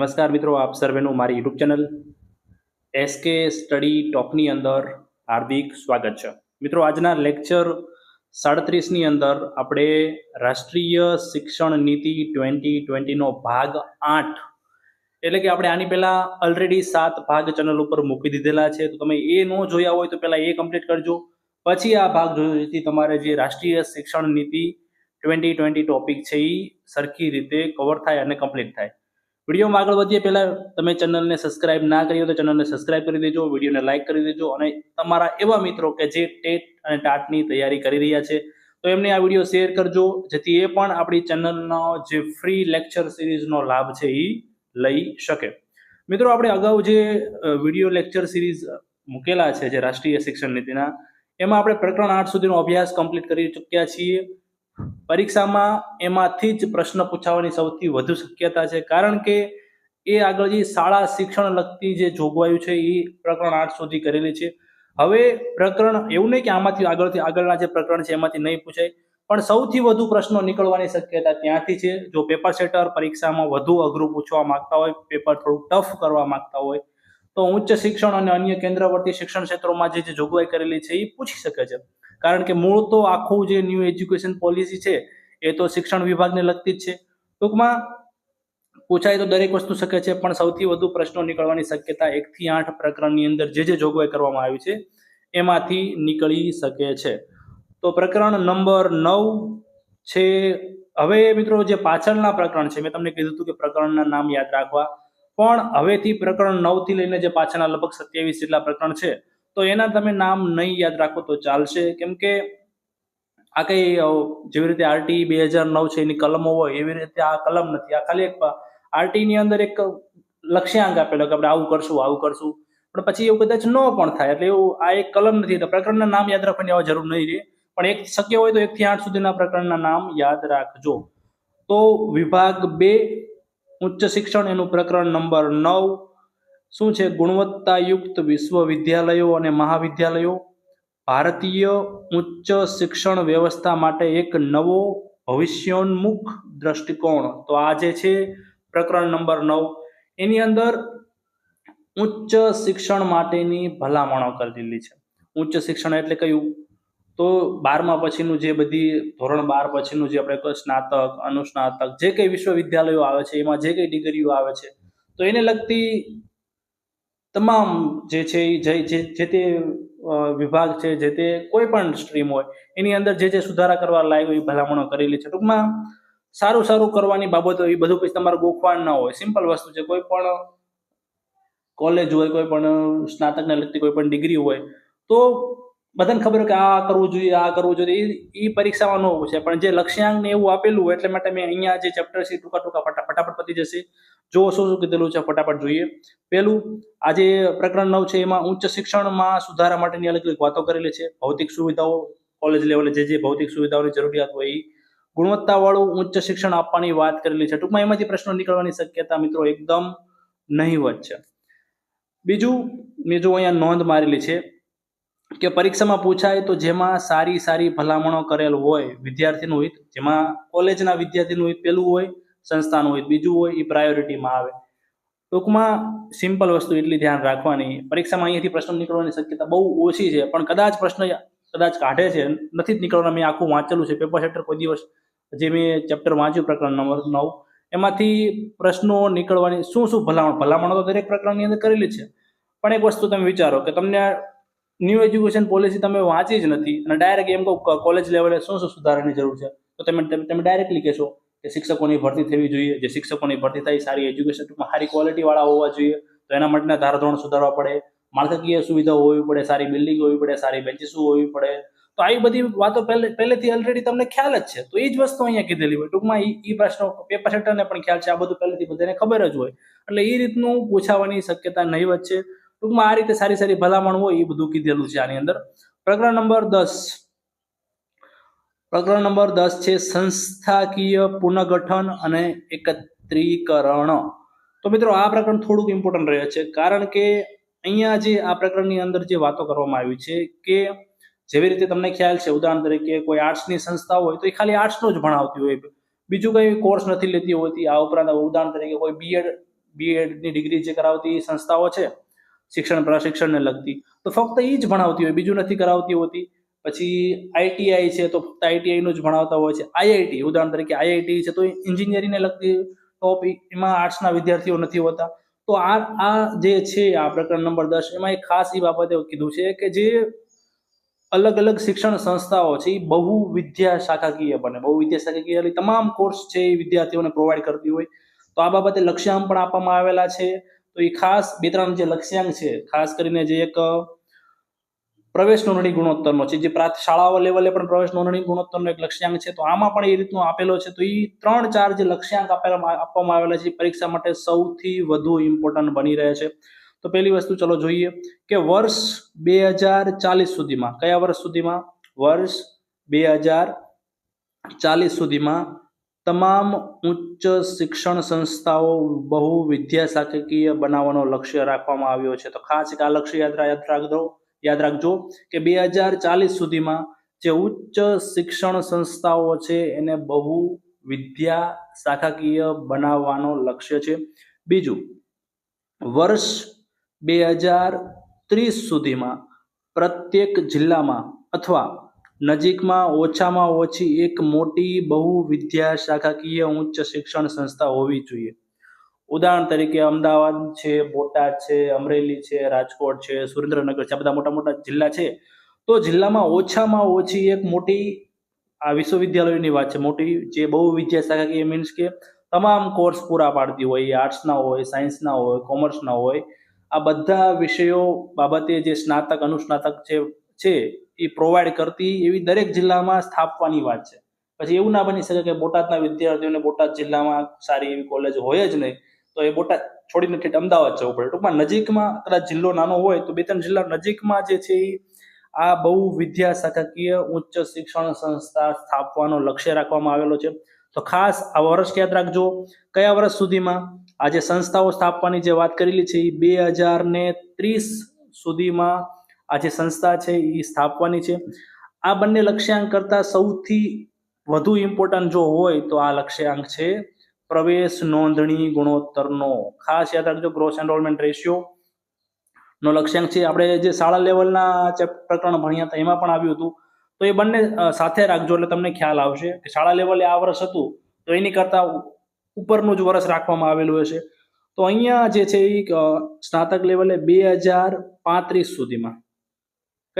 નમસ્કાર મિત્રો, આપ સર્વેનું મારી યુટ્યુબ ચેનલ એસકે સ્ટડી ટોકની અંદર હાર્દિક સ્વાગત છે. મિત્રો, આજના લેક્ચર સાડત્રીસની અંદર આપણે રાષ્ટ્રીય શિક્ષણ નીતિ ટ્વેન્ટી ટ્વેન્ટીનો ભાગ આઠ, એટલે કે આપણે આની પહેલાં ઓલરેડી સાત ભાગ ચેનલ ઉપર મૂકી દીધેલા છે. તો તમે એ ન જોયા હોય તો પહેલાં એ કમ્પ્લીટ કરજો. પછી આ ભાગ જોઈથી તમારે જે રાષ્ટ્રીય શિક્ષણ નીતિ ટ્વેન્ટી ટ્વેન્ટી ટોપિક છે એ સરખી રીતે કવર થાય અને કમ્પ્લીટ થાય. વિડીયોમાં આગળ વધીએ. પહેલાં તમે ચેનલને સબસ્ક્રાઇબ ના કરી તો ચેનલને સબસ્ક્રાઇબ કરી દેજો, વિડીયોને લાઇક કરી દેજો અને તમારા એવા મિત્રો કે જે ટેટ અને ટાટની તૈયારી કરી રહ્યા છે, તો એમને આ વીડિયો શેર કરજો. જેથી એ પણ આપણી ચેનલનો જે ફ્રી લેક્ચર સિરીઝનો લાભ છે એ લઈ શકે. મિત્રો, આપણે અગાઉ જે વીડિયો લેક્ચર સિરીઝ મૂકેલા છે, જે રાષ્ટ્રીય શિક્ષણ નીતિના, એમાં આપણે પ્રકરણ આઠ સુધીનો અભ્યાસ કમ્પ્લીટ કરી ચૂક્યા છીએ. પરીક્ષામાં એમાંથી જ પ્રશ્ન પૂછાવાની સૌથી વધુ શક્યતા છે. કારણ કે એ આગળ જે શાળા શિક્ષણ લગતી જે જોગવાઈઓ છે, એ પ્રકરણ આઠ સુધી કરેલી છે. હવે પ્રકરણ એવું નહીં કે આમાંથી આગળથી આગળના જે પ્રકરણ છે, એમાંથી નહીં પૂછાય. પણ સૌથી વધુ પ્રશ્નો નીકળવાની શક્યતા ત્યાંથી છે. જો પેપર સેટર પરીક્ષામાં વધુ અઘરું પૂછવા માંગતા હોય, પેપર થોડું ટફ કરવા માંગતા હોય, તો ઉચ્ચ શિક્ષણ અને અન્ય કેન્દ્રવર્તી શિક્ષણ ક્ષેત્રોમાં જે જે જોગવાઈ કરેલી છે, એ પૂછી શકે છે. કારણ કે મૂળ તો આખું જે ન્યૂ એજ્યુકેશન પોલિસી છે, એ તો શિક્ષણ વિભાગને લગતી જ છે. ટૂંકમાં પૂછાય તો દરેક વસ્તુ શકે છે, પણ સૌથી વધુ પ્રશ્નો નીકળવાની શક્યતા એકથી આઠ પ્રકરણની અંદર જે જે જોગવાઈ કરવામાં આવી છે, એમાંથી નીકળી શકે છે. તો પ્રકરણ નંબર નવ છે, હવે મિત્રો જે પાછળના પ્રકરણ છે, મેં તમને કીધું હતું કે પ્રકરણના નામ યાદ રાખવા. પણ હવેથી પ્રકરણ નવથી લઈને જે પાછળના લગભગ સત્યાવીસ જેટલા પ્રકરણ છે તો એના તમે નામ નહીં યાદ રાખો તો ચાલશે. કેમ કે આ કઈ જેવી રીતે આરટી બે હજાર નવ છે એની કલમો હોય, એવી રીતે આ કલમ નથી. આ ખાલી એક આરટી ની અંદર એક લક્ષ્યાંક આપેલો કે આપણે આવું કરશું આવું કરશું. પણ પછી એવું કદાચ ન પણ થાય, એટલે એવું આ એક કલમ નથી. એટલે પ્રકરણના નામ યાદ રાખવાની આવા જરૂર નહીં રહે. પણ એક શક્ય હોય તો એક થી આઠ સુધીના પ્રકરણના નામ યાદ રાખજો. તો વિભાગ બે, ઉચ્ચ શિક્ષણ એનું પ્રકરણ નંબર નવ શું છે? ગુણવત્તાયુક્ત વિશ્વવિદ્યાલયો અને મહાવિદ્યાલયો? ભારતીય ઉચ્ચ શિક્ષણ વ્યવસ્થા માટે એક નવો ભવિષ્યોન્મુખ દ્રષ્ટિકોણ. તો આ જે છે પ્રકરણ નંબર નવ. એની અંદર ઉચ્ચ શિક્ષણ માટેની ભલામણો કરી દીધી છે. ઉચ્ચ શિક્ષણ એટલે કયું? તો બારમા પછીનું જે બધી ધોરણ બાર પછીનું જે આપણે સ્નાતક, અનુસ્નાતક, જે કંઈ વિશ્વવિદ્યાલયો આવે છે, એમાં જે કંઈ ડિગ્રીઓ આવે છે, તો એને લગતી તમામ જે છે એ જે તે વિભાગ છે, જે તે કોઈ પણ સ્ટ્રીમ હોય, એની અંદર જે જે સુધારા કરવા લાયક એવી ભલામણો કરેલી છે. ટૂંકમાં સારું સારું કરવાની બાબતો એ બધું પછી તમારે ગોખવાણ ન હોય. સિમ્પલ વસ્તુ છે, કોઈ પણ કોલેજ હોય, કોઈ પણ સ્નાતકને લગતી કોઈ પણ ડિગ્રી હોય, તો બધાને ખબર કે આ કરવું જોઈએ, આ કરવું જોઈએ. એ પરીક્ષામાં ન હોવું છે. પણ જે લક્ષ્યાંક ને એવું આપેલું એટલે માટે મેં અહીંયા જે ચેપ્ટર છે ટૂંકા ટૂંકા ફટા, ફટાફટ પતી જશે. જો શું શું કીધેલું છે, ફટાફટ જોઈએ. પેલું આજે પ્રકરણ નવ છે, એમાં ઉચ્ચ શિક્ષણમાં સુધારા માટેની અલગ અલગ વાતો કરેલી છે. ભૌતિક સુવિધાઓ કોલેજ લેવલે જે જે ભૌતિક સુવિધાઓની જરૂરિયાત હોય એ ગુણવત્તાવાળું ઉચ્ચ શિક્ષણ આપવાની વાત કરેલી છે. ટૂંકમાં એમાંથી પ્રશ્નો નીકળવાની શક્યતા મિત્રો એકદમ નહીવત છે. બીજું, મેં જો અહીંયા નોંધ મારેલી છે કે પરીક્ષામાં પૂછાય તો જેમાં સારી સારી ભલામણો કરેલ હોય વિદ્યાર્થીનું હિત, જેમાં કોલેજના વિદ્યાર્થીનું હિત પેલું હોય, સંસ્થાનું હિત બીજું હોય એ પ્રાયોરિટીમાં આવે. ટૂંકમાં સિમ્પલ વસ્તુ એટલી ધ્યાન રાખવાની. પરીક્ષામાં અહીંયાથી પ્રશ્ન નીકળવાની શક્યતા બહુ ઓછી છે, પણ કદાચ પ્રશ્ન કદાચ કાઢે છે, નથી જ નીકળવાના. મેં આખું વાંચેલું છે પેપર સેટર કોઈ દિવસ, જે મેં ચેપ્ટર વાંચ્યું પ્રકરણ નંબર નવ, એમાંથી પ્રશ્નો નીકળવાની શું શું ભલામણ, ભલામણો તો દરેક પ્રકરણની અંદર કરેલી છે. પણ એક વસ્તુ તમે વિચારો કે તમને ન્યૂ એજ્યુકેશન પોલિસી તમે વાંચી જ નથી. અને ડાયરેક્ટ એમ કહો કોલેજ લેવલે શું શું સુધારાની જરૂર છે? તો તમે તમે ડાયરેક્ટલી કહેશો કે શિક્ષકોની ભરતી થવી જોઈએ. જે શિક્ષકોની ભરતી થાય સારી એજ્યુકેશન ટૂંકમાં સારી ક્વોલિટીવાળા હોવા જોઈએ. તો એના માટેના ધારાધોરણ સુધારવા પડે. માળખાકીય સુવિધાઓ હોવી પડે, સારી બિલ્ડિંગ હોવી પડે, સારી બેન્ચીસો હોવી પડે. તો આવી બધી વાતો પહેલે, પહેલેથી ઓલરેડી તમને ખ્યાલ જ છે. તો એ જ વસ્તુ અહીંયા કીધેલી હોય. ટૂંકમાં એ પ્રશ્નો પેપર સેટરને પણ ખ્યાલ છે. આ બધું પહેલેથી બધાને ખબર જ હોય. એટલે એ રીતનું પૂછાવાની શક્યતા નહીવત છે. ટૂંકમાં આ રીતે સારી સારી ભલામણ હોય એ બધું કીધેલું છે આની અંદર. પ્રકરણ નંબર દસ. પ્રકરણ નંબર દસ છે સંસ્થાકીય પુનઃગઠન અને એકત્રીકરણ. તો મિત્રો આ પ્રકરણ થોડુંક ઇમ્પોર્ટન્ટ રહે છે કારણ કે અહીંયા જે આ પ્રકરણની અંદર જે વાતો કરવામાં આવી છે કે જેવી રીતે તમને ખ્યાલ છે ઉદાહરણ તરીકે કોઈ આર્ટ્સની સંસ્થા હોય તો એ ખાલી આર્ટ્સનું જ ભણાવતી હોય. બીજું કંઈ કોર્સ નથી લેતી હોતી. આ ઉપરાંત ઉદાહરણ તરીકે કોઈ બીએડ બીએડની ડિગ્રી જે કરાવતી સંસ્થાઓ છે શિક્ષણ, પ્રશિક્ષણને લગતી. તો ફક્ત એ જ ભણાવતી હોય, બીજું નથી કરાવતી હોતી. પછી આઈટીઆઈ છે તો ફક્ત આઈટીઆઈનું જ ભણાવતા હોય છે. આઈઆઈટી ઉદાહરણ તરીકે આઈઆઈટી છે તો એન્જિનિયરિંગને લગતી ટોપ એમાં આર્ટ્સના વિદ્યાર્થીઓ નથી હોતા. તો આ આ જે છે આ પ્રકરણ નંબર દસ, એમાં એક ખાસ એ બાબતે કીધું છે કે જે અલગ અલગ શિક્ષણ સંસ્થાઓ છે એ બહુ વિદ્યા શાખાકીય બને. બહુ વિદ્યા શાખાકીય તમામ કોર્સ છે એ વિદ્યાર્થીઓને પ્રોવાઈડ કરતી હોય. તો આ બાબતે લક્ષ્યાંક પણ આપવામાં આવેલા છે. તો એ ખાસ બે ત્રણ જે લક્ષ્યાંક છે, ખાસ કરીને જે એક પ્રવેશ નોંધણી ગુણોત્તરનો છે, જે પ્રાથ, શાળાઓ લેવલે પણ પ્રવેશ નોંધણી ગુણોત્તરનો એક લક્ષ્યાંક છે, તો આમાં પણ એ રીતનો આપેલો છે, તો એ ત્રણ ચાર જે લક્ષ્યાંક આપેલા, આપવામાં આવેલા છે પરીક્ષા માટે સૌથી વધુ ઇમ્પોર્ટન્ટ બની રહે છે. તો પહેલી વસ્તુ ચલો જોઈએ કે વર્ષ બે હજાર ચાલીસ સુધીમાં, કયા વર્ષ સુધીમાં? વર્ષ બે હજાર ચાલીસ સુધીમાં તમામ ઉચ્ચ શિક્ષણ સંસ્થાઓ બહુ વિદ્યા શાખકીય બનાવવાનો લક્ષ્ય રાખવામાં આવ્યો છે. તો ખાસ એક આ લક્ષ્ય યાદ યાદ રાખજો યાદ રાખજો કે બે હજાર ચાલીસ સુધીમાં જે ઉચ્ચ શિક્ષણ સંસ્થાઓ છે એને બહુ વિદ્યા શાખાકીય બનાવવાનો લક્ષ્ય છે. બીજું, વર્ષ બે હજાર ત્રીસ સુધીમાં પ્રત્યેક જિલ્લામાં અથવા નજીકમાં ઓછામાં ઓછી એક મોટી બહુ વિદ્યા શાખાકીય ઉચ્ચ શિક્ષણ સંસ્થા હોવી જોઈએ. ઉદાહરણ તરીકે અમદાવાદ છે, બોટાદ છે, અમરેલી છે, રાજકોટ છે, સુરેન્દ્રનગર છે, આ બધા મોટા મોટા જિલ્લા છે. તો જિલ્લામાં ઓછામાં ઓછી એક મોટી આ વિશ્વવિદ્યાલયોની વાત છે. મોટી જે બહુ વિદ્યા શાખાકીય મીન્સ કે તમામ કોર્સ પૂરા પાડતી હોય, એ આર્ટ્સના હોય સાયન્સના હોય કોમર્સના હોય, આ બધા વિષયો બાબતે જે સ્નાતક, અનુસ્નાતક છે છે, એ પ્રોવાઈડ કરતી એવી દરેક જિલ્લામાં સ્થાપવાની વાત છે. પછી એવું ના બની શકે કે બોટાદના વિદ્યાર્થીઓને બોટાદ જિલ્લામાં સારી એવી કોલેજ હોય જ નહીં, તો એ બોટાદ છોડીને ઠેઠ અમદાવાદ જવું પડે. ટૂંકમાં નજીકમાં કદાચ જિલ્લો નાનો હોય તો બે ત્રણ જિલ્લા નજીકમાં જે છે એ, આ બહુ વિદ્યાશાખાકીય ઉચ્ચ શિક્ષણ સંસ્થા સ્થાપવાનો લક્ષ્ય રાખવામાં આવેલો છે. તો ખાસ આ વર્ષ યાદ રાખજો, કયા વર્ષ સુધીમાં આ જે સંસ્થાઓ સ્થાપવાની જે વાત કરેલી છે એ બે હજાર ને ત્રીસ સુધીમાં આ જે સંસ્થા છે એ સ્થાપવાની છે. આ બંને લક્ષ્યાંક કરતાં સૌથી વધુ ઇમ્પોર્ટન્ટ જો હોય તો આ લક્ષ્યાંક છે પ્રવેશ નોંધણી ગુણોત્તરનો. ખાસ યાદ રાખજો ગ્રોસ એનરોલમેન્ટ રેશિયો નો લક્ષ્યાંક છે. આપણે જે શાળા લેવલના પ્રકરણ ભણ્યા હતા એમાં પણ આવ્યું હતું. તો એ બંને સાથે રાખજો એટલે તમને ખ્યાલ આવશે કે શાળા લેવલે આ વર્ષ હતું તો એની કરતાં ઉપરનું જ વર્ષ રાખવામાં આવેલું હશે. તો અહીંયા જે છે એ સ્નાતક લેવલે બે હજાર પાંત્રીસ સુધીમાં.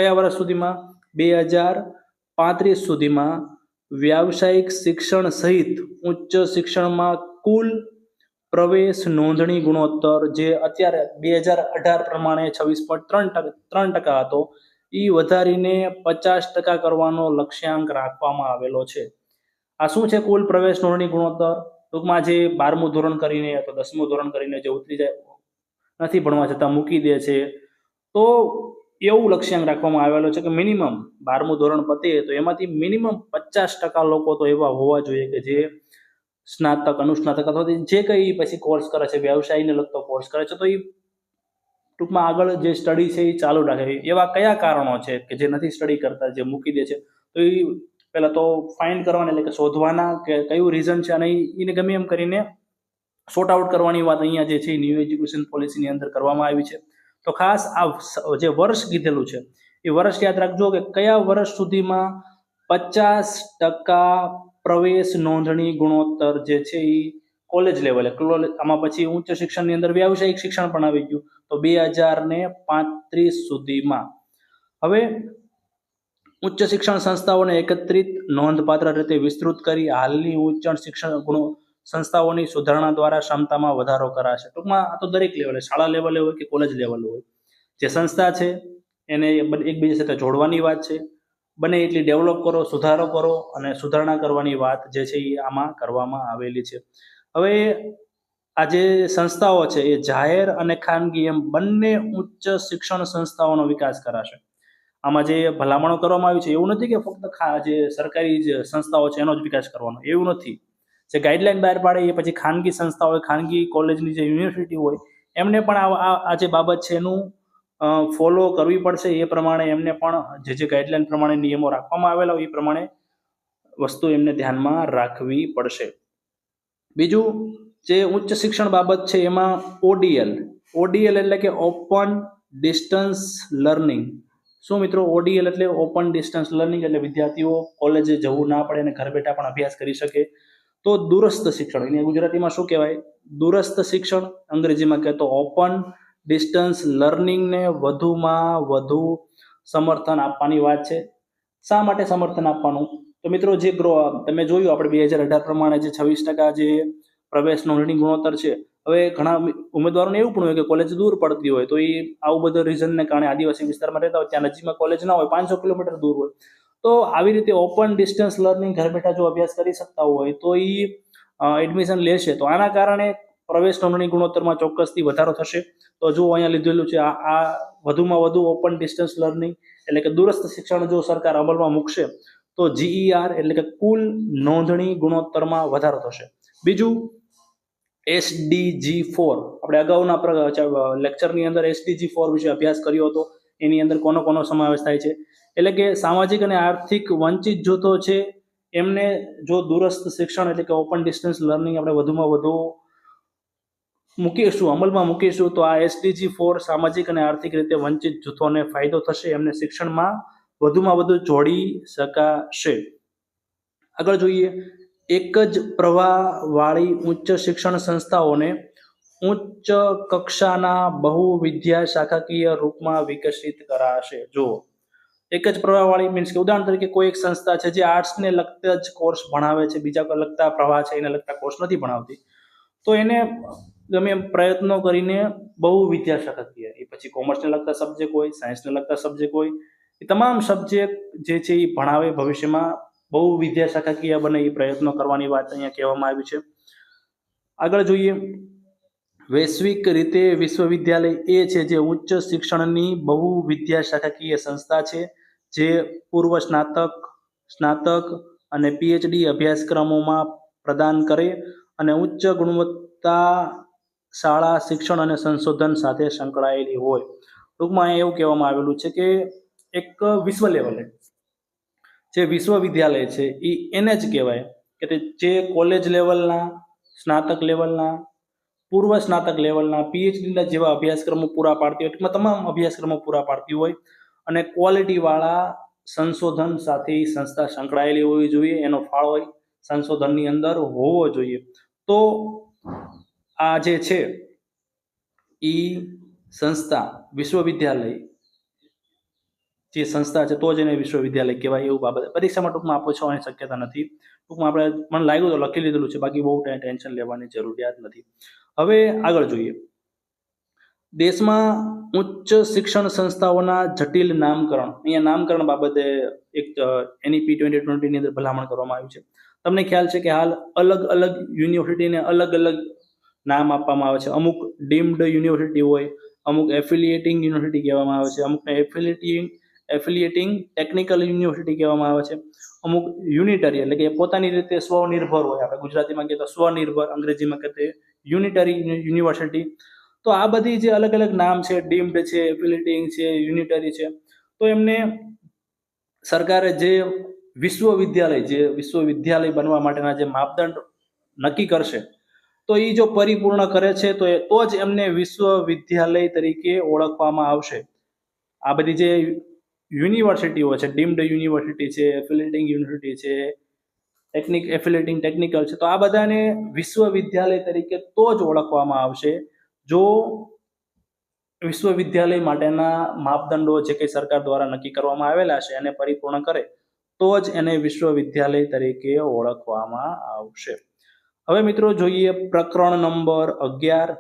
કયા વર્ષ સુધીમાં? બે હજાર પાંત્રીસ સુધીમાં. વ્યાવસાયિક શિક્ષણ સહિત ઉચ્ચ શિક્ષણમાં કુલ પ્રવેશ નોંધણી ગુણોત્તર, જે અત્યારે બે હજાર અઢાર પ્રમાણે છવ્વીસ પોઈન્ટ ત્રણ ત્રણ ટકા હતો એ વધારીને પચાસ ટકા કરવાનો લક્ષ્યાંક રાખવામાં આવેલો છે. આ શું છે કુલ પ્રવેશ નોંધણી ગુણોત્તર? ટૂંકમાં જે બારમું ધોરણ કરીને અથવા દસમું ધોરણ કરીને જે ઉતરી જાય, નથી ભણવા છતાં મૂકી દે છે. તો એવું લક્ષ્યાંક રાખવામાં આવેલો છે કે મિનિમમ બારમું ધોરણ પતે તો એમાંથી મિનિમમ પચાસ ટકા લોકો તો એવા હોવા જોઈએ કે જે સ્નાતક, અનુસ્નાતક અથવા જે કંઈ પછી કોર્સ કરે છે, વ્યવસાયને લગતો કોર્સ કરે છે, તો એ ટૂંકમાં આગળ જે સ્ટડી છે એ ચાલુ રાખે. એવા કયા કારણો છે કે જે નથી સ્ટડી કરતા, જે મૂકી દે છે? તો એ પહેલાં તો ફાઇન્ડ કરવાના એટલે કે શોધવાના કે કયું રીઝન છે અને એને ગમે એમ કરીને સોર્ટ આઉટ કરવાની વાત અહીંયા જે છે ન્યૂ એજ્યુકેશન પોલિસીની અંદર કરવામાં આવી છે. તો ખાસ આ જે વર્ષ કીધેલું છે, એ વર્ષ યાદ રાખજો કે કયા વર્ષ સુધીમાં પચાસ ટકા પ્રવેશ નોંધણી ગુણોત્તર જે છે એ કોલેજ લેવલે આમાં પછી ઉચ્ચ શિક્ષણની અંદર વ્યાવસાયિક શિક્ષણ પણ આવી ગયું. તો બે હજાર ને પાંત્રીસ સુધીમાં. હવે ઉચ્ચ શિક્ષણ સંસ્થાઓને એકત્રિત નોંધપાત્ર રીતે વિસ્તૃત કરી, હાલની ઉચ્ચ શિક્ષણ ગુણો સંસ્થાઓની સુધારણા દ્વારા ક્ષમતામાં વધારો કરાશે. ટૂંકમાં આ તો દરેક લેવલે શાળા લેવલે હોય કે કોલેજ લેવલે હોય. જે સંસ્થા છે, એને એકબીજા સાથે જોડવાની વાત છે. બને એટલી ડેવલપ કરો, સુધારો કરો અને સુધારણા કરવાની વાત જે છે એ આમાં કરવામાં આવેલી છે. હવે આ જે સંસ્થાઓ છે, એ જાહેર અને ખાનગી એમ બંને ઉચ્ચ શિક્ષણ સંસ્થાઓનો વિકાસ કરાશે. આમાં જે ભલામણો કરવામાં આવી છે, એવું નથી કે ફક્ત જે સરકારી સંસ્થાઓ છે, એનો જ વિકાસ કરવાનો. એવું નથી. જે ગાઈડલાઈન બહાર પાડે એ પછી ખાનગી સંસ્થા હોય, ખાનગી કોલેજની જે યુનિવર્સિટી હોય, એમને પણ આ જે બાબત છે એનું ફોલો કરવી પડશે એ પ્રમાણે એમને પણ જે જે ગાઈડલાઈન પ્રમાણે નિયમો રાખવામાં આવેલા હોય એ પ્રમાણે વસ્તુ એમને ધ્યાનમાં રાખવી પડશે. બીજું જે ઉચ્ચ શિક્ષણ બાબત છે એમાં ઓડીએલ ઓડીએલ એટલે કે ઓપન ડિસ્ટન્સ લર્નિંગ શું મિત્રો ઓડીએલ એટલે ઓપન ડિસ્ટન્સ લર્નિંગ એટલે વિદ્યાર્થીઓ કોલેજે જવું ના પડે અને ઘર બેઠા પણ અભ્યાસ કરી શકે. તો દૂરસ્થ શિક્ષણ. એને ગુજરાતીમાં શું કહેવાય? દૂરસ્થ શિક્ષણ અંગ્રેજીમાં કહેતો ઓપન ડિસ્ટન્સ લર્નિંગને વધુમાં વધુ સમર્થન આપવાની વાત છે. શા માટે સમર્થન આપવાનું? તો મિત્રો જે ગ્રો, તમે જોયું આપણે બે હજાર અઢાર પ્રમાણે જે છવ્વીસ ટકા જે પ્રવેશ નોંધણી ગુણોત્તર છે. હવે ઘણા ઉમેદવારોને એવું પણ હોય કે કોલેજ દૂર પડતી હોય તો એ આવું બધું રીઝનને કારણે આદિવાસી વિસ્તારમાં રહેતા હોય, ત્યાં નજીકમાં કોલેજ ના હોય, પાંચસો કિલોમીટર દૂર હોય. તો આવી રીતે ઓપન ડિસ્ટન્સ લર્નિંગ ઘર બેઠા જો અભ્યાસ કરી શકતા હોય તો એ એડમિશન લેશે. તો આના કારણે પ્રવેશ નોંધણી ગુણોત્તરમાં ચોક્કસથી વધારો થશે. તો જો અહીંયા લીધેલું છે, આ વધુમાં વધુ ઓપન ડિસ્ટન્સ લર્નિંગ એટલે કે દૂરસ્થ શિક્ષણ જો સરકાર અમલમાં મૂકશે, તો જીઈઆર એટલે કે કુલ નોંધણી ગુણોત્તરમાં વધારો થશે. બીજું એસડીજી ફોર આપણે અગાઉના લેક્ચરની અંદર એસડીજી ફોર વિશે અભ્યાસ કર્યો હતો. એની અંદર કોનો કોનો સમાવેશ થાય છે? એટલે કે સામાજિક અને આર્થિક વંચિત જૂથો છે, એમને જો દૂરસ્થ શિક્ષણ એટલે કે ઓપન ડિસ્ટન્સ લર્નિંગ આપણે વધુમાં વધુ મૂકીશું, અમલમાં મૂકીશું, તો આ એસડીજી ફોર સામાજિક અને આર્થિક રીતે વંચિત જૂથોને ફાયદો થશે, એમને શિક્ષણમાં વધુમાં વધુ જોડી શકાશે. આગળ જોઈએ, એક જ પ્રવાહવાળી ઉચ્ચ શિક્ષણ સંસ્થાઓને ઉચ્ચ કક્ષાના બહુવિદ્યા શાખાકીય રૂપમાં વિકસિત કરાશે. જો એક જ પ્રવાહવાળી મીન્સ કે ઉદાહરણ તરીકે કોઈ એક સંસ્થા છે જે આર્ટ્સને લગતા જ કોર્સ ભણાવે છે, બીજા કોઈ લગતા પ્રવાહ છે, એને લગતા કોર્સ નથી ભણાવતી, તો એને ગમે એમ પ્રયત્નો કરીને બહુ વિદ્યા શાખાકીય એ પછી કોમર્સને લગતા સબ્જેક્ટ હોય સાયન્સને લગતા સબ્જેક્ટ હોય, એ તમામ સબ્જેક્ટ જે છે એ ભણાવે ભવિષ્યમાં બહુ વિદ્યા શાખાકીય બને એ પ્રયત્નો કરવાની વાત અહીંયા કહેવામાં આવી છે. આગળ જોઈએ, વૈશ્વિક રીતે વિશ્વવિદ્યાલય એ છે જે ઉચ્ચ શિક્ષણની બહુ વિદ્યા શાખાકીય સંસ્થા છે. જે પૂર્વ સ્નાતક સ્નાતક અને પીએચડી અભ્યાસક્રમોમાં પ્રદાન કરે અને ઉચ્ચ ગુણવત્તા શાળા શિક્ષણ અને સંશોધન સાથે સંકળાયેલી હોય. ટૂંકમાં એવું કહેવામાં આવેલું છે કે એક વિશ્વ લેવલે જે વિશ્વવિદ્યાલય છે એ એને જ કહેવાય. કે જે કોલેજ લેવલના સ્નાતક લેવલના પૂર્વ સ્નાતક લેવલના પીએચડીના જેવા અભ્યાસક્રમો પૂરા પાડતી હોય, ટૂંકમાં તમામ અભ્યાસક્રમો પૂરા પાડતી હોય અને ક્વોલિટીવાળા સંશોધન સાથે સંસ્થા સંકળાયેલી હોવી જોઈએ, એનો ફાળો સંશોધનની અંદર હોવો જોઈએ. તો આ જે છે એ સંસ્થા, વિશ્વવિદ્યાલય, જે સંસ્થા છે તો જ એને વિશ્વવિદ્યાલય કહેવાય એવું બાબત. પરીક્ષામાં ટૂંકમાં એની શક્યતા નથી. ટૂંકમાં આપણે, મને લાગ્યું તો લખી લીધેલું છે, બાકી બહુ ટેન્શન લેવાની જરૂરિયાત નથી. હવે આગળ જોઈએ. દેશમાં ઉચ્ચ શિક્ષણ સંસ્થાઓના જટિલ નામકરણ, અહીંયા નામકરણ બાબતે એક એનઈપી ટ્વેન્ટી ટ્વેન્ટીની અંદર ભલામણ કરવામાં આવ્યું છે. તમને ખ્યાલ છે કે હાલ અલગ અલગ યુનિવર્સિટીને અલગ અલગ નામ આપવામાં આવે છે. અમુક ડીમ્ડ યુનિવર્સિટી હોય, અમુક એફિલિએટિંગ યુનિવર્સિટી કહેવામાં આવે છે, અમુકને એફિલિએટિંગ એફિલિએટિંગ ટેકનિકલ યુનિવર્સિટી કહેવામાં આવે છે. અમુક યુનિટરી એટલે કે પોતાની રીતે સ્વનિર્ભર હોય. આપણે ગુજરાતીમાં કહીએ તો સ્વનિર્ભર, અંગ્રેજીમાં કહેતા યુનિટરી યુનિવર્સિટી. તો આ બધી જે અલગ અલગ નામ છે, ડીમ્ડ છે એફિલિટિંગ છે, યુનિટરી છે, તો એમને સરકારે જે વિશ્વવિદ્યાલય જે વિશ્વવિદ્યાલય બનવા માટેના જે માપદંડ નક્કી કરશે, તો એ જો પરિપૂર્ણ કરે છે, તો એ તો જ એમને વિશ્વવિદ્યાલય તરીકે ઓળખવામાં આવશે. આ બધી જે યુનિવર્સિટીઓ છે, ડીમ્ડ યુનિવર્સિટી છે એફિલેટિંગ યુનિવર્સિટી છે, ટેકનિક એફિલેટિંગ ટેકનિકલ છે, તો આ બધાને વિશ્વવિદ્યાલય તરીકે તો જ ઓળખવામાં આવશે. જો વિશ્વવિદ્યાલય માટેના માપદંડો જે કંઈ સરકાર દ્વારા નક્કી કરવામાં આવેલા છે એને પરિપૂર્ણ કરે, તો જ એને વિશ્વવિદ્યાલય તરીકે ઓળખવામાં આવશે. હવે મિત્રો જોઈએ પ્રકરણ નંબર અગિયાર.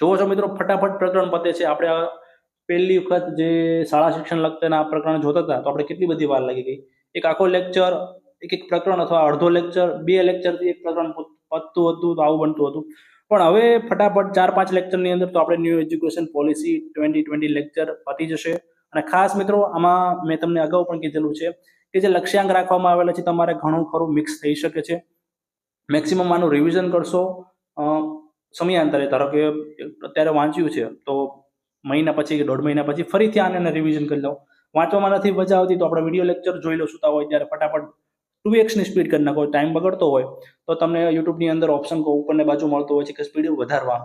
જોવો છો મિત્રો, ફટાફટ પ્રકરણ પતે છે. આપણે પહેલી વખત જે શાળા શિક્ષણ લગતાના પ્રકરણ જોતા હતા, તો આપણે કેટલી બધી વાર લાગી ગઈ. એક આખો લેક્ચર, એક એક પ્રકરણ અથવા અડધો લેક્ચર, બે લેક્ચરથી એક પ્રકરણ પતતું હતું, તો આવું બનતું હતું. પણ હવે ફટાફટ ચાર પાંચ લેક્ચરની અંદર તો આપણે new education policy twenty twenty lecture પતી જશે. અને ખાસ મિત્રો, આમાં મેં તમને અગાઉ પણ કીધેલું છે કે જે લક્ષ્યાંક રાખવામાં આવેલા છે, તમારે ઘણું ખરું મિક્સ થઈ શકે છે. મેક્સિમમ આનું રિવિઝન કરશો સમયાંતરે. ધારો કે અત્યારે વાંચ્યું છે, તો મહિના પછી કે દોઢ મહિના પછી ફરીથી આને રિવિઝન કરી લો વાંચવામાં નથી મજા આવતી, તો આપણે વીડિયો લેક્ચર જોઈ લો સુતા હોય ત્યારે ફટાફટ ટુ એક્સની સ્પીડ કરી નાખો. ટાઈમ બગડતો હોય તો તમને યુટ્યુબની અંદર ઓપ્શન ઉપરને બાજુ મળતો હોય છે કે સ્પીડ વધારવા.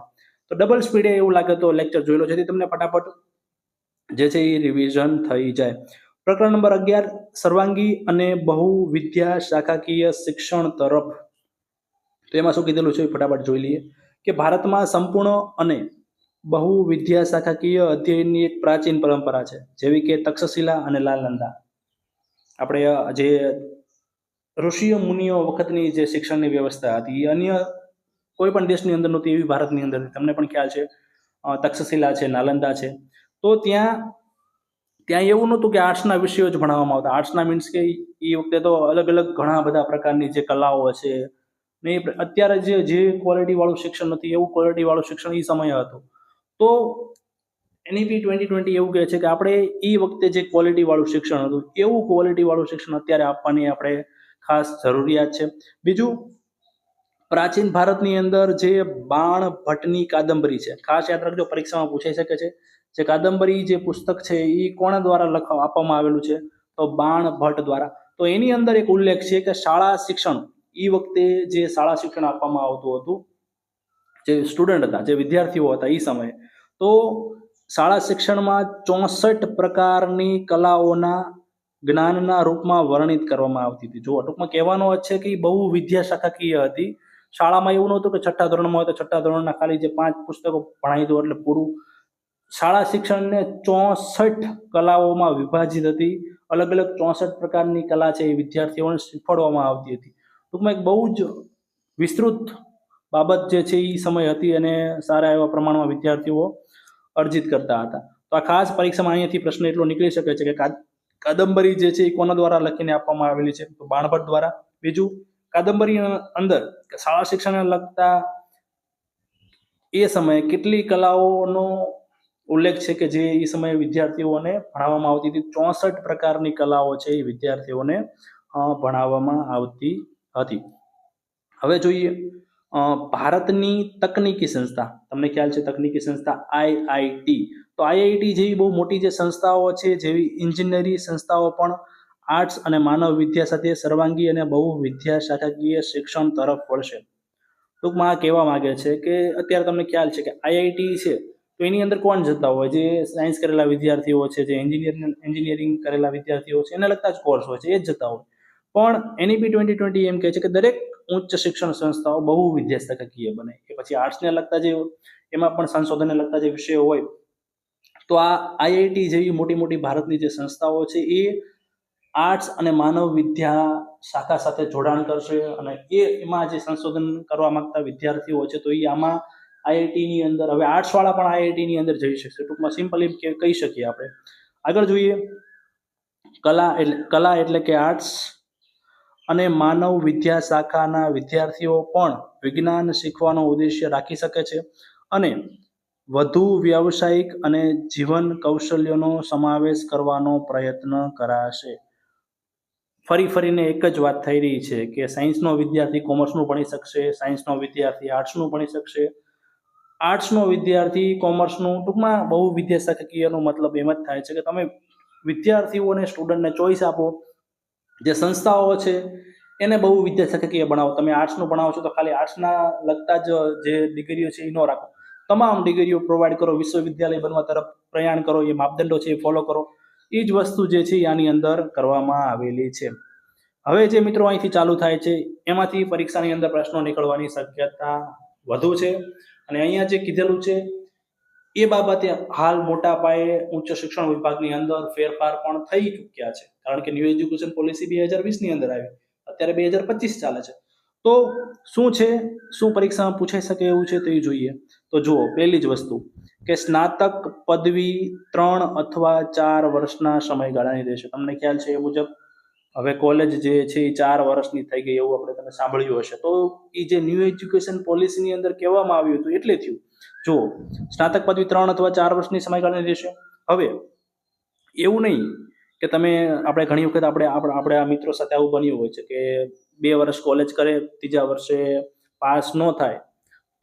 તો ડબલ સ્પીડે એવું લાગે તો લેક્ચર જોઈ લો, જેથી તમને ફટાફટ જે છે એ રિવિઝન થઈ જાય. પ્રકરણ નંબર અગિયાર, સર્વાંગી અને બહુ વિદ્યા શાખાકીય શિક્ષણ તરફ. તો એમાં શું કીધેલું છે એ ફટાફટ જોઈ લઈએ. કે ભારતમાં સંપૂર્ણ અને બહુ વિદ્યા શાખાકીય અધ્યયનની એક પ્રાચીન પરંપરા છે, જેવી કે તક્ષશિલા અને લાલનંદા આપણે જે ઋષિઓ, મુનિઓ વખતની જે શિક્ષણની વ્યવસ્થા હતી, એ અન્ય કોઈ પણ દેશની અંદર નહોતી એવી ભારતની અંદર. તમને પણ ખ્યાલ છે તક્ષશિલા છે, નાલંદા છે. તો ત્યાં ત્યાં એવું નહોતું કે આર્ટ્સના વિષયો જ ભણાવવામાં આવતા. આર્ટ્સના મીન્સ કે એ વખતે તો અલગ અલગ ઘણા બધા પ્રકારની જે કલાઓ છે ને અત્યારે જે જે ક્વોલિટીવાળું શિક્ષણ નથી, એવું ક્વોલિટીવાળું શિક્ષણ એ સમય હતું. તો એનઈપી ટ્વેન્ટી ટ્વેન્ટી એવું કહે છે કે આપણે એ વખતે જે ક્વોલિટીવાળું શિક્ષણ હતું, એવું ક્વોલિટીવાળું શિક્ષણ અત્યારે આપવાની આપણે ખાસ જરૂરિયાત છે. બીજું, પ્રાચીન ભારતની અંદર જે બાણ ભટ્ટની કાદંબરી છે, ખાસ યાદ રાખજો, પરીક્ષામાં પૂછાઈ શકે છે. જે કાદંબરી, જે પુસ્તક છે એ કોના દ્વારા લખ, આપવામાં આવેલું છે? તો બાણ ભટ્ટ દ્વારા. તો એની અંદર એક ઉલ્લેખ છે કે શાળા શિક્ષણ એ વખતે જે શાળા શિક્ષણ આપવામાં આવતું હતું, જે સ્ટુડન્ટ હતા, જે વિદ્યાર્થીઓ હતા એ સમયે, તો શાળા શિક્ષણમાં ચોસઠ પ્રકારની કલાઓના જ્ઞાનના રૂપમાં વર્ણિત કરવામાં આવતી હતી. જો ટૂંકમાં કહેવાનો છે કે બહુ વિદ્યા શાખાકીય હતી. શાળામાં એવું નહોતું કે છઠ્ઠા ધોરણમાં હોય તો છઠ્ઠા ધોરણના ખાલી જે પાંચ પુસ્તકો ભણાવી દો એટલે પૂરું. શાળા શિક્ષણને ચોસઠ કલાઓમાં વિભાજિત હતી. અલગ અલગ ચોસઠ પ્રકારની કલા છે એ વિદ્યાર્થીઓને શીખવાડવામાં આવતી હતી. ટૂંકમાં એક બહુ જ વિસ્તૃત બાબત જે છે એ સમય હતી અને સારા એવા પ્રમાણમાં વિદ્યાર્થીઓ અર્જિત કરતા હતા. તો આ ખાસ પરીક્ષામાં અહીંયાથી પ્રશ્ન એટલો નીકળી શકે છે કા- કાદંબરી જે છે એ કોના દ્વારા લખીને આપવામાં આવેલી છે? તો બાણભટ્ટ દ્વારા. બીજું, કાદંબરી અંદર શાળા શિક્ષણને લગતા એ સમયે કેટલી કલાઓનો ઉલ્લેખ છે કે જે એ સમયે વિદ્યાર્થીઓને ભણાવવામાં આવતી હતી? ચોસઠ પ્રકારની કલાઓ છે એ વિદ્યાર્થીઓને ભણાવવામાં આવતી હતી. હવે જોઈએ ભારતની તકનીકી સંસ્થા. તમને ખ્યાલ છે તકનીકી સંસ્થા આઈઆઈટી તો આઈઆઈટી જેવી બહુ મોટી જે સંસ્થાઓ છે, જેવી ઇન્જિનિયરિંગ સંસ્થાઓ પણ આર્ટ્સ અને માનવ વિદ્યા સાથે સર્વાંગી અને બહુ વિદ્યા શાખાકીય શિક્ષણ તરફ વળશે. ટૂંકમાં આ કહેવા માંગે છે કે અત્યારે તમને ખ્યાલ છે કે આઈઆઈટી છે, તો એની અંદર કોણ જતા હોય? જે સાયન્સ કરેલા વિદ્યાર્થીઓ છે, જે એન્જિનિયરિંગ એન્જિનિયરિંગ કરેલા વિદ્યાર્થીઓ છે, એને લગતા જ કોર્સ હોય છે, એ જ જતા હોય. પણ એનઈપી ટ્વેન્ટી ટ્વેન્ટી એમ કહે છે કે દરેક ઉચ્ચ શિક્ષણ સંસ્થાઓ બહુ વિદ્યા શાખાકીય બને. કે પછી આર્ટ્સને લગતા જે, એમાં પણ સંશોધનને લગતા જે વિષયો હોય તો આ આઈઆઈટી જેવી મોટી મોટી ભારતની જે સંસ્થાઓ છે, એ આર્ટ્સ અને માનવ વિદ્યા શાખા સાથે જોડાણ કરશે અને એ એમાં જે સંશોધન કરવા માંગતા વિદ્યાર્થીઓ છે, તો એ આમાં આઈઆઈટીની અંદર, હવે આર્ટ્સવાળા પણ આઈઆઈટીની અંદર જઈ શકશે. ટૂંકમાં સિમ્પલી કહી શકીએ આપણે. આગળ જોઈએ. કલા એટલે કલા એટલે કે આર્ટ્સ અને માનવ વિદ્યા શાખાના વિદ્યાર્થીઓ પણ વિજ્ઞાન શીખવાનો ઉદ્દેશ્ય રાખી શકે છે અને વધુ વ્યાવસાયિક અને જીવન કૌશલ્યોનો સમાવેશ કરવાનો પ્રયત્ન કરાશે. ફરી ફરીને એક જ વાત થઈ રહી છે કે સાયન્સનો વિદ્યાર્થી કોમર્સનું ભણી શકશે, સાયન્સનો વિદ્યાર્થી આર્ટ્સનું ભણી શકશે. આર્ટ્સનો વિદ્યાર્થી કોમર્સનું ટૂંકમાં બહુ વિદ્યાશાખકીયનો મતલબ એમ જ થાય છે કે તમે વિદ્યાર્થીઓને, સ્ટુડન્ટને ચોઈસ આપો. જે સંસ્થાઓ છે, એને બહુ વિદ્યાશાખકીય બનાવો. તમે આર્ટ્સનું ભણાવો છો તો ખાલી આર્ટ્સના લગતા જ જે ડિગ્રીઓ છે, એ ન રાખો. તમામ ડિગ્રીઓ પ્રોવાઈડ કરો, વિશ્વવિદ્યાલય બનવા તરફ પ્રયાણ કરો, એ માપદંડો છે એ ફોલો કરો. એ જ વસ્તુ જે છે આની અંદર કરવામાં આવેલી છે. હવે જે મિત્રો અહીંથી ચાલુ થાય છે, એમાંથી પરીક્ષાની અંદર પ્રશ્નો નીકળવાની શક્યતા વધુ છે. અને અહીંયા જે કીધેલું છે, એ બાબતે હાલ મોટા પાયે ઉચ્ચ શિક્ષણ વિભાગની અંદર ફેરફાર પણ થઈ ચૂક્યા છે. કારણ કે ન્યૂ એજ્યુકેશન પોલિસી બે હજાર વીસની અંદર આવી. અત્યારે બે હજાર પચીસ ચાલે છે. તો શું છે? શું પરીક્ષામાં પૂછાઈ શકે એવું છે તો એ જોઈએ. તો જુઓ, પહેલી જ વસ્તુ કે સ્નાતક પદવી ત્રણ અથવા ચાર વર્ષના સમયગાળાની રહેશે. તમને ખ્યાલ છે એ મુજબ? હવે કોલેજ જે છે એ ચાર વર્ષની થઈ ગઈ એવું આપણે તમે સાંભળ્યું હશે. તો એ જે ન્યૂ એજ્યુકેશન પોલિસીની અંદર કહેવામાં આવ્યું હતું એટલે થયું. જુઓ, સ્નાતક પદવી ત્રણ અથવા ચાર વર્ષની સમયગાળાની રહેશે. હવે, એવું નહીં કે તમે આપણે ઘણી વખત આપણે આપણે આ મિત્રો સાથે આવું બન્યું હોય છે કે બે વર્ષ કોલેજ કરે, ત્રીજા વર્ષે પાસ ન થાય,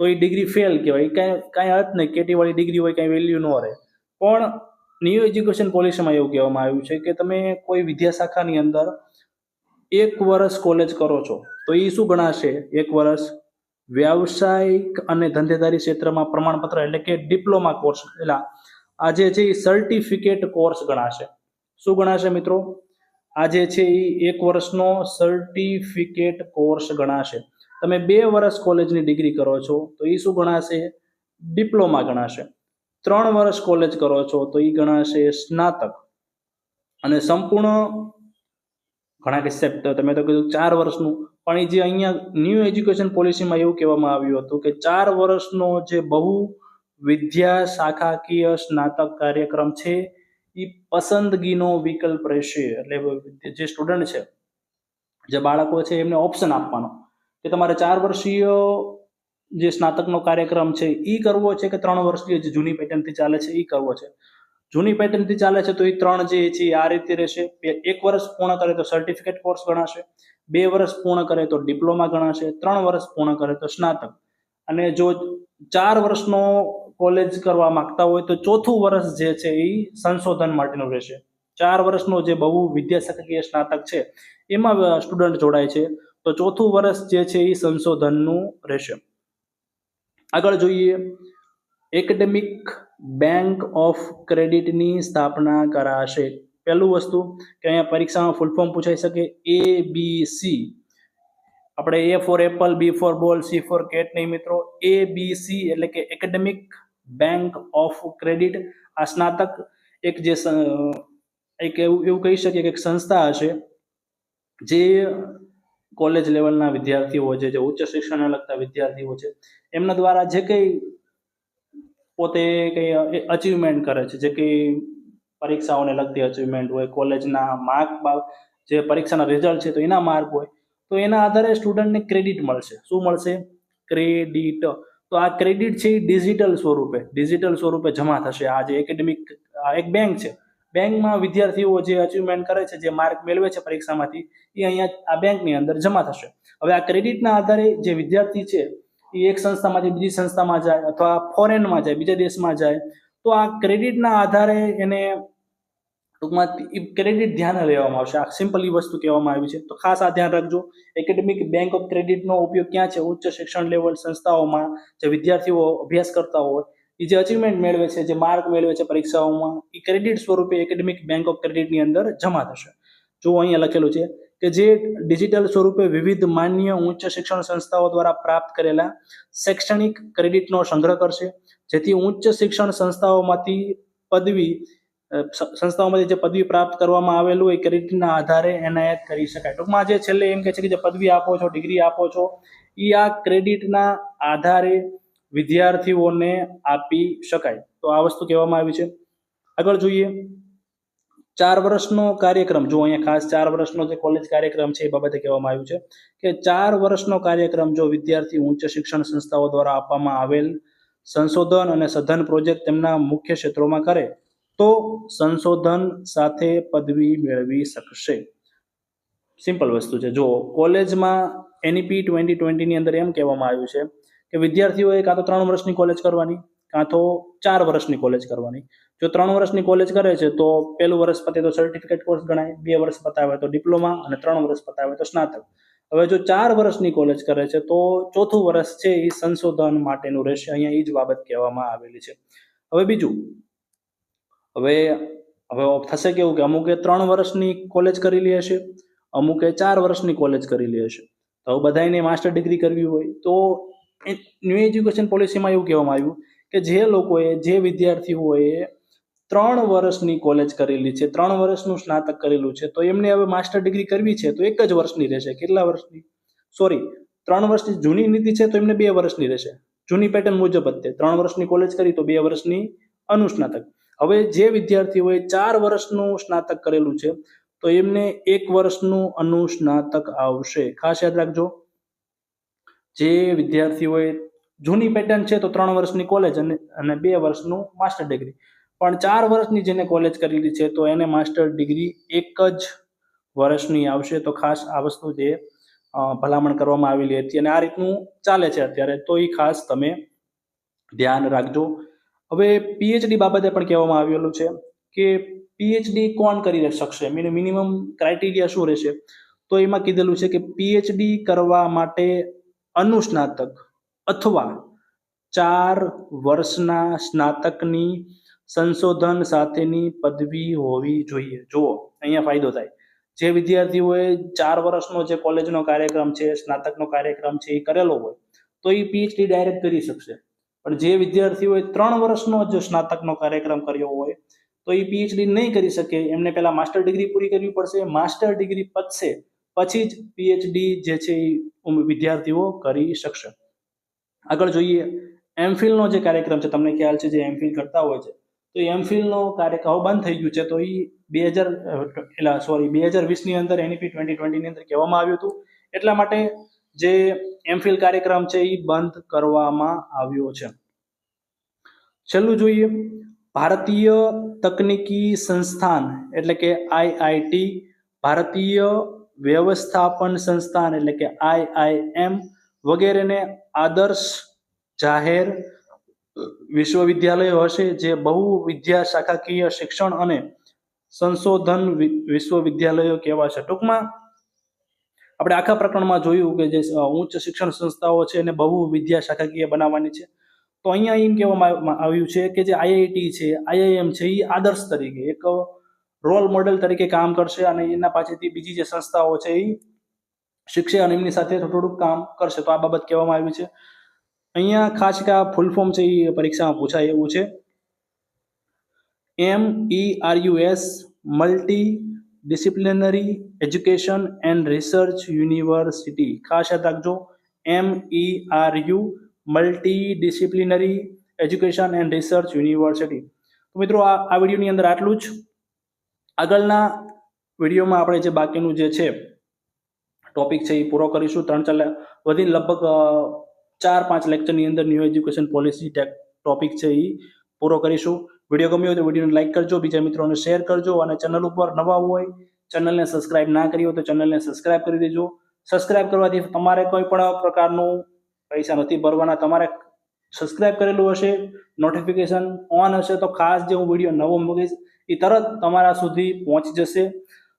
તો એ ડિગ્રી ફેલ કહેવાય. કાંઈ કાંઈ અર્થ નહીં. કેટીવાળી ડિગ્રી હોય, કાંઈ વેલ્યુ ન રહે. પણ ન્યૂ એજ્યુકેશન પોલિસીમાં એવું કહેવામાં આવ્યું છે કે તમે કોઈ વિદ્યાશાખાની અંદર એક વર્ષ કોલેજ કરો છો, તો એ શું ગણાશે? એક વર્ષ વ્યાવસાયિક અને ધંધેદારી ક્ષેત્રમાં પ્રમાણપત્ર એટલે કે ડિપ્લોમા કોર્સ એટલે આજે છે એ સર્ટિફિકેટ કોર્સ ગણાશે. શું ગણાશે મિત્રો? આ જે છે એ એક વર્ષનો સર્ટિફિકેટ કોર્સ ગણાશે. તમે બે વર્ષ કોલેજની ડિગ્રી કરો છો, તો એ શું ગણાશે? ડિપ્લોમા ગણાશે. ત્રણ વર્ષ કોલેજ કરો છો, તો એ ગણાશે સ્નાતક. અને સંપૂર્ણ ઘણા કિસ્સે તમે તો કીધું ચાર વર્ષનું. પણ એ જે અહીંયા ન્યૂ એજ્યુકેશન પોલિસીમાં એવું કહેવામાં આવ્યું હતું કે ચાર વર્ષનો જે બહુ વિદ્યા શાખાકીય સ્નાતક કાર્યક્રમ છે એ પસંદગીનો વિકલ્પ રહેશે. એટલે જે સ્ટુડન્ટ છે, જે બાળકો છે, એમને ઓપ્શન આપવાનો. કે તમારે ચાર વર્ષીય જે સ્નાતકનો કાર્યક્રમ છે એ કરવો છે કે ત્રણ વર્ષીય જે જૂની પેટર્નથી ચાલે છે એ કરવો છે? જૂની પેટર્નથી ચાલે છે તો એ ત્રણ જે છે આ રીતે રહેશે. એક વર્ષ પૂર્ણ કરે તો સર્ટિફિકેટ કોર્સ ગણાશે. બે વર્ષ પૂર્ણ કરે તો ડિપ્લોમા ગણાશે. ત્રણ વર્ષ પૂર્ણ કરે તો સ્નાતક. અને જો ચાર વર્ષનો કોલેજ કરવા માંગતા હોય તો ચોથું વર્ષ જે છે એ સંશોધન માટેનું રહેશે. ચાર વર્ષનો જે બહુ વિદ્યાશાખકીય સ્નાતક છે, એમાં સ્ટુડન્ટ જોડાય છે. તો ચોથું વર્ષ જે છે એ સંશોધનનું રહેશે. આગળ જોઈએ. એકેડેમિક બેંક ઓફ ક્રેડિટની સ્થાપના કરાશે. પહેલું વસ્તુ કે અહીંયા પરીક્ષામાં ફૂલ ફોર્મ પૂછાઈ શકે. એ બી સી આપણે A for apple B for ball C for cat નહીં મિત્રો. એ બી સી એટલે કે એકેડેમિક બેંક ઓફ ક્રેડિટ આ સ્નાતક એક જે એક એવું એવું કહી શકીએ કે એક સંસ્થા હશે, જે કોલેજ લેવલના વિદ્યાર્થીઓ છે, જે ઉચ્ચ શિક્ષણને લગતા વિદ્યાર્થીઓ છે, એમના દ્વારા જે કંઈ પોતે કંઈ અચીવમેન્ટ કરે છે, જે કંઈ પરીક્ષાઓને લગતી અચીવમેન્ટ હોય કોલેજના માર્ક જે પરીક્ષાના રિઝલ્ટ છે, તો એના માર્ક હોય, તો એના આધારે સ્ટુડન્ટને ક્રેડિટ મળશે. શું મળશે? ક્રેડિટ તો આ ક્રેડિટ છે એ ડિજિટલ સ્વરૂપે ડિજિટલ સ્વરૂપે જમા થશે. આ જે એકેડેમિક એક બેંક છે. બેંકમાં વિદ્યાર્થીઓ જે અચીવમેન્ટ કરે છે, જે માર્ક મેળવે છે પરીક્ષામાંથી, એ અહીંયા આ બેંકની અંદર જમા થશે. હવે આ ક્રેડિટના આધારે જે વિદ્યાર્થી છે, એ એક સંસ્થામાંથી બીજી સંસ્થામાં જાય અથવા ફોરેનમાં જાય, બીજા દેશમાં જાય, તો આ ક્રેડિટના આધારે એને ટૂંકમાં ક્રેડિટ ધ્યાને લેવામાં આવશે. આ સિમ્પલ એ વસ્તુ કહેવામાં આવી છે. તો ખાસ આ ધ્યાન રાખજો. એકેડેમિક બેંક ઓફ ક્રેડિટનો ઉપયોગ ક્યાં છે? ઉચ્ચ શિક્ષણ લેવલ સંસ્થાઓમાં જે વિદ્યાર્થીઓ અભ્યાસ કરતા હોય એ જે અચીવમેન્ટ મેળવે છે, જે માર્ક મેળવે છે પરીક્ષાઓમાં એ ક્રેડિટ સ્વરૂપે એકેડેમિક બેંક ઓફ ક્રેડિટની અંદર જમા થશે. જો અહીંયા લખેલું છે કે જે ડિજિટલ સ્વરૂપે વિવિધ માન્ય ઉચ્ચ શિક્ષણ સંસ્થાઓ દ્વારા પ્રાપ્ત કરેલા શૈક્ષણિક ક્રેડિટનો સંગ્રહ કરશે, જેથી ઉચ્ચ શિક્ષણ સંસ્થાઓમાંથી પદવી સંસ્થાઓમાંથી જે પદવી પ્રાપ્ત કરવામાં આવેલું એ ક્રેડિટના આધારે એનાયત કરી શકાય. ટૂંકમાં જે છેલ્લે એમ કે છે કે જે પદવી આપો છો, ડિગ્રી આપો છો એ આ ક્રેડિટના આધારે વિદ્યાર્થીઓને આપી શકાય. તો આ વસ્તુ કહેવામાં આવી છે. આગળ જોઈએ. ચાર વર્ષનો કાર્યક્રમ, જો અહીંયા ખાસ ચાર વર્ષનો જે કોલેજ કાર્યક્રમ છે એ બાબતે કહેવામાં આવ્યું છે કે ચાર વર્ષનો કાર્યક્રમ જો વિદ્યાર્થી ઉચ્ચ શિક્ષણ સંસ્થાઓ દ્વારા આપવામાં આવેલ સંશોધન અને સઘન પ્રોજેક્ટ તેમના મુખ્ય ક્ષેત્રોમાં કરે તો સંશોધન સાથે પદવી મેળવી શકશે. સિમ્પલ વસ્તુ છે. જો કોલેજમાં એનઈપી ટ્વેન્ટી ટ્વેન્ટીની અંદર એમ કહેવામાં આવ્યું છે કે વિદ્યાર્થીઓએ કાં તો ત્રણ વર્ષની કોલેજ કરવાની, કાં તો ચાર વર્ષની કોલેજ કરવાની. જો ત્રણ વર્ષની કોલેજ કરે છે, તો પહેલું વર્ષ પતે તો સર્ટિફિકેટ કોર્સ ગણાય, બે વર્ષ પતાવે તો ડિપ્લોમા અને ત્રણ વર્ષ પતાવે તો સ્નાતક. હવે જો ચાર વર્ષની કોલેજ કરે છે, તો ચોથું વર્ષ છે એ સંશોધન માટેનું રહેશે. અહીંયા એ જ બાબત કહેવામાં આવેલી છે. હવે બીજું હવે હવે થશે કેવું કે અમુકે ત્રણ વર્ષની કોલેજ કરેલી હશે, અમુકે ચાર વર્ષની કોલેજ કરેલી હશે. તો બધાને માસ્ટર ડિગ્રી કરવી હોય, તો ન્યૂ એજ્યુકેશન પોલિસીમાં એવું કહેવામાં આવ્યું કે જે લોકોએ, જે વિદ્યાર્થીઓએ ત્રણ વર્ષની કોલેજ કરેલી છે, ત્રણ વર્ષનું સ્નાતક કરેલું છે, તો એમને હવે માસ્ટર ડિગ્રી કરવી છે, તો એક જ વર્ષની રહેશે. કેટલા વર્ષની? સોરી ત્રણ વર્ષની જૂની નીતિ છે, તો એમને બે વર્ષની રહેશે. જૂની પેટર્ન મુજબ જ તે. ત્રણ વર્ષની કોલેજ કરી, તો બે વર્ષની અનુસ્નાતક. હવે જે વિદ્યાર્થીઓએ ચાર વર્ષનું સ્નાતક કરેલું છે, તો એમને એક વર્ષનું અનુસ્નાતક આવશે. ખાસ યાદ રાખજો, જે વિદ્યાર્થીઓએ જૂની પેટર્ન છે તો ત્રણ વર્ષની કોલેજ અને અને બે વર્ષનું માસ્ટર ડિગ્રી પણ ચાર વર્ષની જેને કોલેજ કરેલી છે, તો એને માસ્ટર ડિગ્રી એક જ વર્ષની આવશે. તો ખાસ આ વસ્તુ જે ભલામણ કરવામાં આવેલી હતી અને આ રીતનું ચાલે છે અત્યારે. તો એ ખાસ તમે ધ્યાન રાખજો. હવે પીએચડી બાબતે પણ કહેવામાં આવેલું છે કે પીએચડી કોણ કરી શકશે? મિનિમમ ક્રાઇટેરિયા શું રહેશે? તો એમાં કીધેલું છે કે પીએચડી કરવા માટે અનુસ્નાતક અથવા ચાર વર્ષના સ્નાતકની સંશોધન સાથેની પદવી હોવી જોઈએ. જુઓ, અહીંયા ફાયદો થાય. જે વિદ્યાર્થીઓએ ચાર વર્ષનો જે કોલેજનો કાર્યક્રમ છે, સ્નાતકનો કાર્યક્રમ છે, એ કરેલો હોય, તો એ પીએચડી ડાયરેક્ટ કરી શકશે. પણ જે વિદ્યાર્થીઓએ ત્રણ વર્ષનો જ સ્નાતકનો કાર્યક્રમ કર્યો હોય, તો એ પીએચડી નહીં કરી શકે. એમને પહેલા માસ્ટર ડિગ્રી પૂરી કરવી પડશે. માસ્ટર ડિગ્રી પતશે. પછી જ પીએચડી જે છે એ વિદ્યાર્થીઓ કરી શકશે. આગળ જોઈએ એમફિલનો જે કાર્યક્રમ છે, તમને ખ્યાલ છે જે એમફિલ કરતા હોય છે, તો એમફિલનો કાર્યક્રમ બંધ થઈ ગયું છે, તો એ બે હજાર એટલે સોરી બે હજાર વીસની અંદર એનઈપી ટ્વેન્ટી ટ્વેન્ટીની અંદર કહેવામાં આવ્યું હતું. એટલા માટે જે એમફિલ કાર્યક્રમ છે એ બંધ કરવામાં આવ્યો છે. છેલ્લું જોઈએ, ભારતીય તકનીકી સંસ્થાન એટલે કે આઈઆઈટી ભારતીય વ્યવસ્થાપન સંસ્થાન એટલે કે આઈઆઈએમ વગેરેને આદર્શ જાહેર વિશ્વવિદ્યાલયો હશે જે બહુ વિદ્યા શાખાકીય શિક્ષણ અને સંશોધન વિશ્વવિદ્યાલયો કહેવાશે. ટૂંકમાં આપણે આખા પ્રકરણમાં જોયું કે જે ઉચ્ચ શિક્ષણ સંસ્થાઓ છે એને બહુ વિદ્યા શાખાકીય બનાવવાની છે. તો અહીંયા એમ કહેવામાં આવ્યું છે કે જે આઈઆઈટી છે આઈઆઈએમ છે એ આદર્શ તરીકે, એક રોલ મોડેલ તરીકે કામ કરશે અને એના પાછળથી બીજી જે સંસ્થાઓ છે એ શિક્ષે અને એમની સાથે થોડું થોડુંક કામ કરશે. તો આ બાબત કહેવામાં આવ્યું છે. અહીંયા ખાસ કે આ ફૂલ ફોર્મ છે એ પરીક્ષામાં પૂછાય એવું છે. M E R U S multidisciplinary education and research university ખાસ યાદ રાખજો M E R U multidisciplinary education and research university તો મિત્રો, આ આ વિડીયોની અંદર આટલું જ. આગળના વિડીયોમાં આપણે જે બાકીનું જે છે ટોપિક છે, એ પૂરો કરીશું. ત્રણ ચાર વધીને લગભગ ચાર પાંચ લેક્ચરની અંદર ન્યૂ એજ્યુકેશન પોલિસી ટોપિક છે એ પૂરો કરીશું. વીડિયો ગમ્યો હોય તો વિડીયોને લાઇક કરજો, બીજા મિત્રોને શેર કરજો અને ચેનલ ઉપર નવા હોય ચેનલને સબસ્ક્રાઇબ ના કરી હોય તો ચેનલને સબસ્ક્રાઇબ કરી દેજો. સબસ્ક્રાઇબ કરવાથી તમારે કોઈ પણ પ્રકારનું પૈસા નથી ભરવાના, તમારે સબસ્ક્રાઇબ કરેલું હશે નોટિફિકેશન ઓન હશે, તો ખાસ જે હું વીડિયો નવો મૂકીશ એ તરત તમારા સુધી પહોંચી જશે.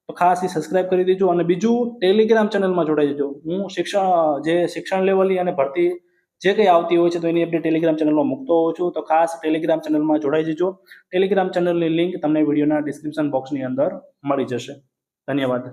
તો ખાસ એ સબસ્ક્રાઇબ કરી દેજો અને બીજું ટેલિગ્રામ ચેનલમાં જોડાઈ જજો. હું શિક્ષણ, જે શિક્ષણ લેવલની અને ભરતી જે કંઈ આવતી હોય છે તો એની અપડેટ ટેલિગ્રામ ચેનલમાં મૂકતો હોઉં છું. તો ખાસ ટેલિગ્રામ ચેનલમાં જોડાઈ જજો. ટેલિગ્રામ ચેનલની લિંક તમને વિડીયોના ડિસ્ક્રિપ્શન બોક્સની અંદર મળી જશે. ધન્યવાદ.